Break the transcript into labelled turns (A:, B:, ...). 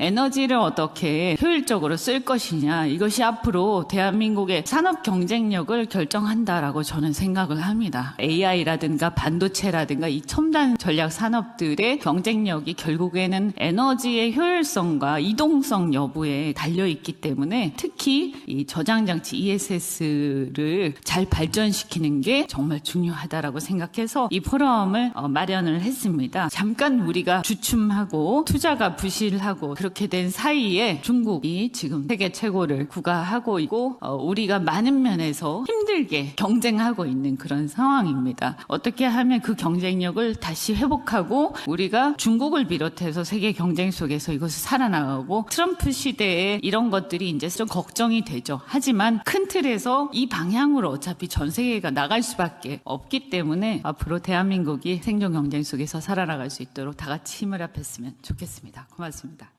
A: 에너지를 어떻게 효율적으로 쓸 것이냐 이것이 앞으로 대한민국의 산업 경쟁력을 결정한다라고 저는 생각을 합니다. AI라든가 반도체라든가 이 첨단 전략 산업들의 경쟁력이 결국에는 에너지의 효율성과 이동성 여부에 달려 있기 때문에 특히 이 저장 장치 ESS를 잘 발전시키는 게 정말 중요하다라고 생각해서 이 포럼을 어, 마련을 했습니다. 잠깐 우리가 주춤하고 투자가 부실하고 그렇게 된 사이에 중국이 지금 세계 최고를 구가하고 있고 어, 우리가 많은 면에서 힘들게 경쟁하고 있는 그런 상황입니다. 어떻게 하면 그 경쟁력을 다시 회복하고 우리가 중국을 비롯해서 세계 경쟁 속에서 이것을 살아나가고 트럼프 시대에 이런 것들이 이제 좀 걱정이 되죠. 하지만 큰 틀에서 이 방향으로 어차피 전 세계가 나갈 수밖에 없기 때문에 앞으로 대한민국이 생존 경쟁 속에서 살아나갈 수 있도록 다 같이 힘을 합했으면 좋겠습니다. 고맙습니다.